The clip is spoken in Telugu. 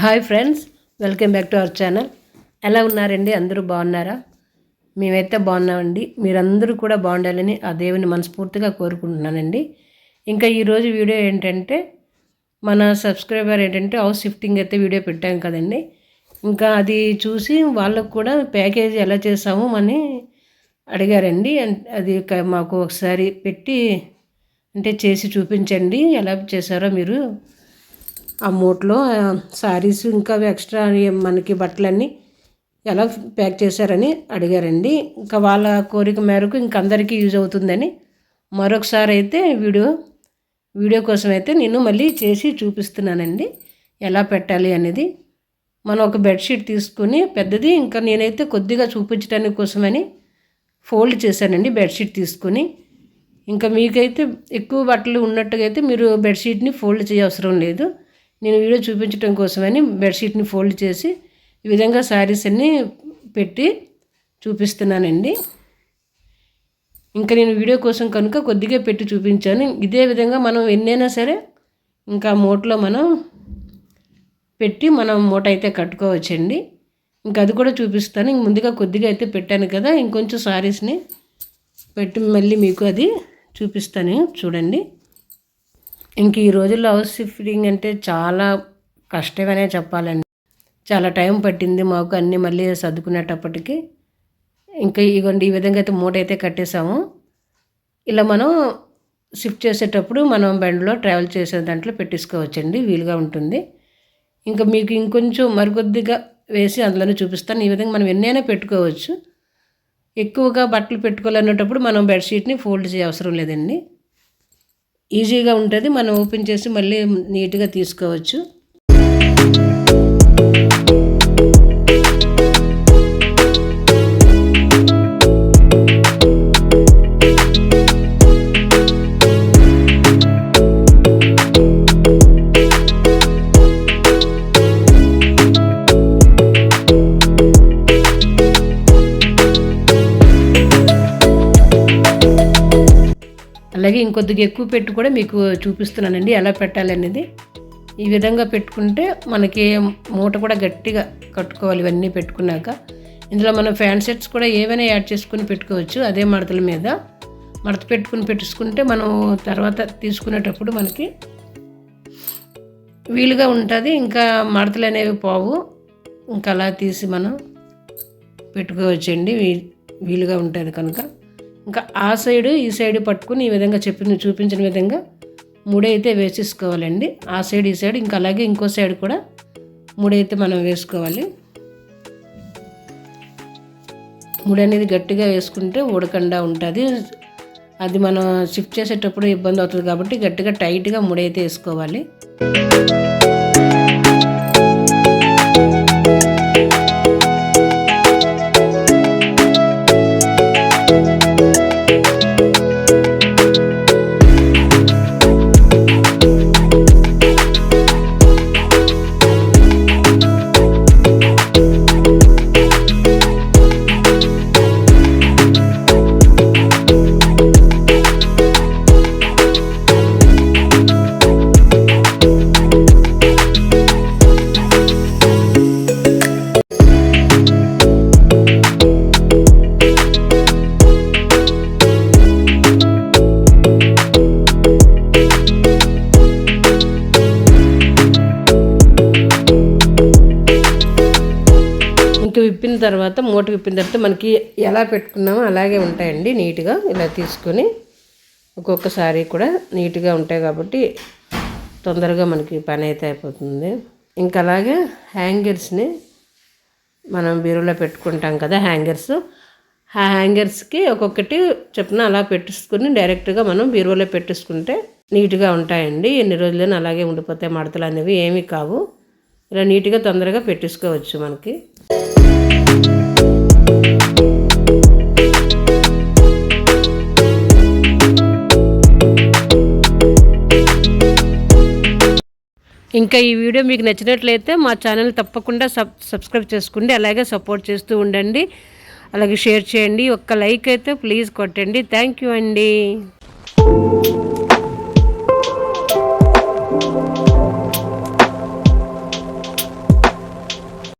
Hi friends welcome back to our channel. ఎలా ఉన్నారండి? అందరూ బాగున్నారా? మేమైతే బాగున్నామండి. మీరందరూ కూడా బాగుండాలని ఆ దేవుని మనస్ఫూర్తిగా కోరుకుంటున్నానండి. ఇంకా ఈరోజు వీడియో ఏంటంటే మన సబ్స్క్రైబర్ ఏంటంటే హౌస్ షిఫ్టింగ్ అయితే వీడియో పెట్టాం కదండి. ఇంకా అది చూసి వాళ్ళకు కూడా ప్యాకేజీ ఎలా చేసాము అని అడిగారండి. అది మాకు ఒకసారి పెట్టి అంటే చేసి చూపించండి. ఎలా చేశారో మీరు ఆ మూట్లో శారీస్ ఇంకా ఎక్స్ట్రా మనకి బట్టలన్నీ ఎలా ప్యాక్ చేశారని అడిగారండి. ఇంకా వాళ్ళ కోరిక మేరకు ఇంక అందరికీ యూజ్ అవుతుందని మరొకసారి అయితే వీడియో వీడియో కోసం అయితే నేను మళ్ళీ చేసి చూపిస్తున్నానండి. ఎలా పెట్టాలి అనేది మనం ఒక బెడ్షీట్ తీసుకుని పెద్దది ఇంకా నేనైతే కొద్దిగా చూపించడానికి కోసమని ఫోల్డ్ చేశానండి బెడ్షీట్ తీసుకుని. ఇంకా మీకైతే ఎక్కువ బట్టలు ఉన్నట్టుగా అయితే మీరు బెడ్షీట్ని ఫోల్డ్ చేయవసరం లేదు. నేను వీడియో చూపించడం కోసమని బెడ్షీట్ని ఫోల్డ్ చేసి ఈ విధంగా శారీస్ అన్నీ పెట్టి చూపిస్తున్నానండి. ఇంకా నేను వీడియో కోసం కనుక కొద్దిగా పెట్టి చూపించాను. ఇదే విధంగా మనం ఎన్నైనా సరే ఇంకా మూటలో మనం పెట్టి మనం మూట అయితే కట్టుకోవచ్చండి. ఇంకా అది కూడా చూపిస్తాను. ఇంక ముందుగా కొద్దిగా అయితే పెట్టాను కదా ఇంకొంచెం శారీస్ని పెట్టి మళ్ళీ మీకు అది చూపిస్తాను. చూడండి. ఇంక ఈ రోజుల్లో హౌస్ షిఫ్టింగ్ అంటే చాలా కష్టమనే చెప్పాలండి. చాలా టైం పట్టింది మాకు అన్నీ మళ్ళీ సర్దుకునేటప్పటికి. ఇంకా ఇగోండి ఈ విధంగా అయితే మూట అయితే కట్టేసాము ఇలా మనం షిఫ్ట్ చేసేటప్పుడు మనం బండిలో ట్రావెల్ చేసే దాంట్లో పెట్టేసుకోవచ్చండి వీలుగా ఉంటుంది. ఇంకా మీకు ఇంకొంచెం మరికొద్దిగా వేసి అందులోనే చూపిస్తాను. ఈ విధంగా మనం ఎన్నైనా పెట్టుకోవచ్చు. ఎక్కువగా బట్టలు పెట్టుకోవాలన్నప్పుడు మనం బెడ్షీట్ని ఫోల్డ్ చేయ అవసరం లేదండి. ఈజీగా ఉంటుంది. మనం ఓపెన్ చేసి మళ్ళీ నీట్గా తీసుకోవచ్చు. అలాగే ఇంకొద్దిగా ఎక్కువ పెట్టి కూడా మీకు చూపిస్తున్నానండి. ఎలా పెట్టాలి అనేది. ఈ విధంగా పెట్టుకుంటే మనకి మూట కూడా గట్టిగా కట్టుకోవాలి ఇవన్నీ పెట్టుకున్నాక. ఇందులో మనం ఫ్యాన్ సెట్స్ కూడా ఏవైనా యాడ్ చేసుకుని పెట్టుకోవచ్చు అదే మడతల మీద. మడత పెట్టుకుని పెట్టుకుంటే మనం తర్వాత తీసుకునేటప్పుడు మనకి వీలుగా ఉంటుంది. ఇంకా మడతలు అనేవి పోవు. ఇంకా అలా తీసి మనం పెట్టుకోవచ్చండి. వీలుగా ఉంటుంది కనుక. ఇంకా ఆ సైడు ఈ సైడ్ పట్టుకుని ఈ విధంగా చెప్పిన చూపించిన విధంగా మూడైతే వేసేసుకోవాలండి. ఆ సైడ్ ఈ సైడ్ ఇంకా అలాగే ఇంకో సైడ్ కూడా మూడైతే మనం వేసుకోవాలి. ముడి అనేది గట్టిగా వేసుకుంటే ఉడకుండా ఉంటుంది. అది మనం షిఫ్ట్ చేసేటప్పుడు ఇబ్బంది అవుతుంది కాబట్టి గట్టిగా టైట్గా ముడైతే వేసుకోవాలి. తర్వాత మూట విప్పిన తర్వాత మనకి ఎలా పెట్టుకున్నామో అలాగే ఉంటాయండి నీట్గా. ఇలా తీసుకొని ఒక్కొక్కసారి కూడా నీట్గా ఉంటాయి కాబట్టి తొందరగా మనకి పని అయితే అయిపోతుంది. ఇంకా అలాగే హ్యాంగర్స్ని మనం బీరులో పెట్టుకుంటాం కదా హ్యాంగర్స్. ఆ హ్యాంగర్స్కి ఒక్కొక్కటి చెప్పిన అలా పెట్టేసుకుని డైరెక్ట్గా మనం బీరువాలో పెట్టేసుకుంటే నీట్గా ఉంటాయండి. ఎన్ని రోజులైనా అలాగే ఉండిపోతాయి. మడతలు అనేవి ఏమీ కావు. ఇలా నీట్గా తొందరగా పెట్టేసుకోవచ్చు మనకి. ఇంకా ఈ వీడియో మీకు నచ్చినట్లయితే మా ఛానల్ తప్పకుండా సబ్ సబ్స్క్రైబ్ చేసుకోండి అలాగే సపోర్ట్ చేస్తూ ఉండండి. అలాగే షేర్ చేయండి. ఒక్క లైక్ అయితే ప్లీజ్ కొట్టండి. థ్యాంక్ యూ అండి.